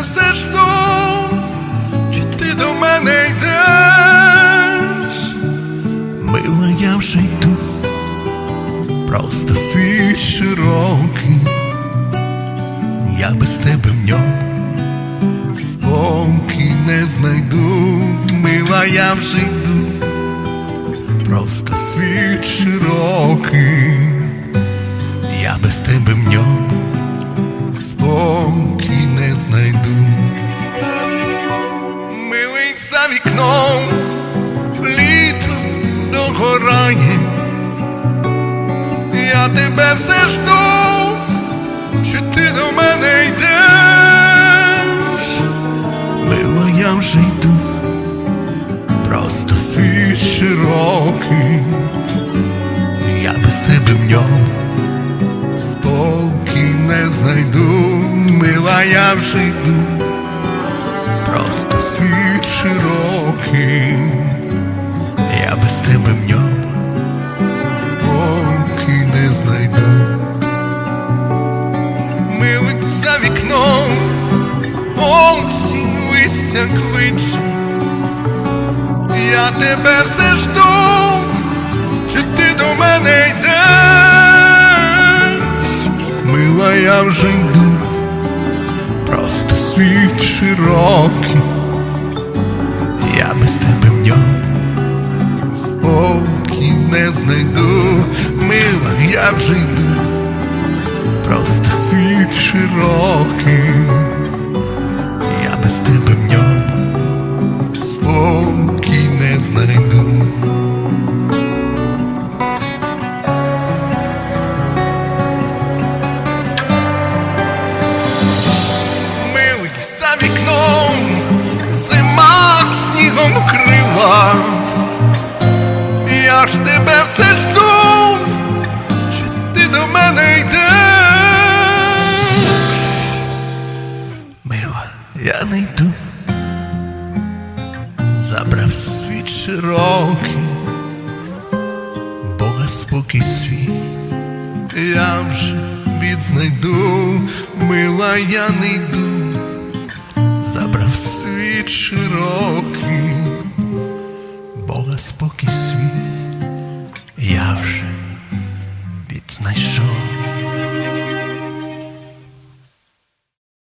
все жду, чи ти до мене йдеш, мила я вже йду, просто світ широкий, я без тебе в ньому. Спокій не знайду, мила я вже йду, просто світ широкий. Тебе все жду, чи ти до мене йдеш, мило, я вже йду, просто світ широкий, я без тебе в ньому спокій не знайду, мила, я вже йду, просто світ широкий, я без тебе в ньому знайду. Милик за вікном, осінь вися кличе, я тебе все жду, чи ти до мене йдеш? Мила, я вже йду, просто світ широкий, я вже йду, просто світ широкий, я без тебе в ньому спокій не знайду. Милий за вікном, зима снігом вкрилась. Я ж тебе все жду, я не йду, забрав світ широкий, Бога спокій свій, я вже відзнайду, мила, я не йду, забрав світ широкий,